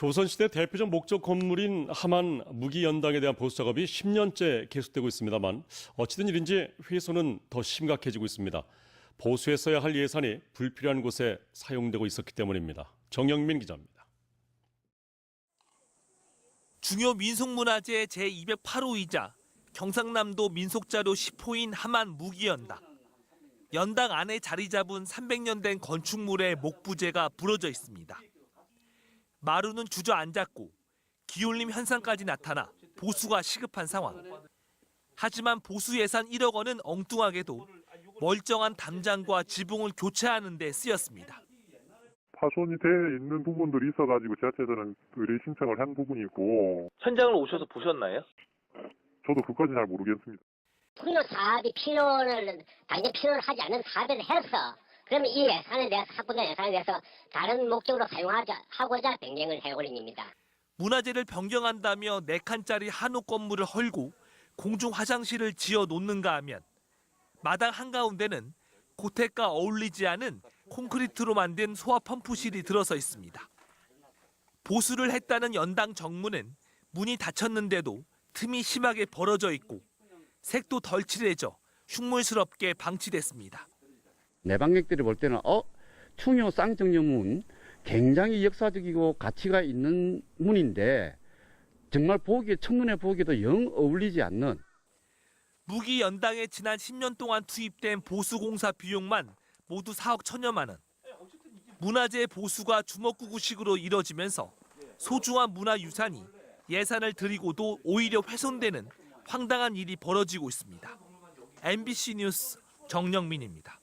조선시대 대표적 목적 건물인 하만 무기연당에 대한 보수 작업이 10년째 계속되고 있습니다만 어찌된 일인지 훼손은 더 심각해지고 있습니다. 보수했어야 할 예산이 불필요한 곳에 사용되고 있었기 때문입니다. 정영민 기자입니다. 중요 민속문화재 제208호이자 경상남도 민속자료 10호인 하만 무기연당. 연당 안에 자리 잡은 300년 된 건축물의 목부재가 부러져 있습니다. 마루는 주저앉았고 기울림 현상까지 나타나 보수가 시급한 상황. 하지만 보수 예산 1억 원은 엉뚱하게도 멀쩡한 담장과 지붕을 교체하는 데 쓰였습니다. 파손이 돼 있는 부분들이 있어가지고 지자체들은 의뢰 신청을 한 부분이 있고 현장을 오셔서 보셨나요? 저도 그까지 잘 모르겠습니다. 통로 사업이 필요를 당연히 필요를 하지 않는 사업을 해서 그러면 이 예산을 내서 확보된 예산을 내서 다른 목적으로 사용하자 하고자 변경을 해올린 입니다. 문화재를 변경한다며 4칸짜리 한옥 건물을 헐고 공중 화장실을 지어 놓는가 하면 마당 한가운데는 고택과 어울리지 않은 콘크리트로 만든 소화 펌프실이 들어서 있습니다. 보수를 했다는 연당 정문은 문이 닫혔는데도 틈이 심하게 벌어져 있고 색도 덜 칠해져 흉물스럽게 방치됐습니다. 내방객들이 볼 때는 어 충효 쌍정녀문 굉장히 역사적이고 가치가 있는 문인데 정말 보기에 첫눈에 보기에도 영 어울리지 않는 무기 연당에 지난 10년 동안 투입된 보수공사 비용만 모두 4억 천여만 원. 문화재 보수가 주먹구구식으로 이뤄지면서 소중한 문화유산이 예산을 들이고도 오히려 훼손되는 황당한 일이 벌어지고 있습니다. MBC 뉴스 정영민입니다.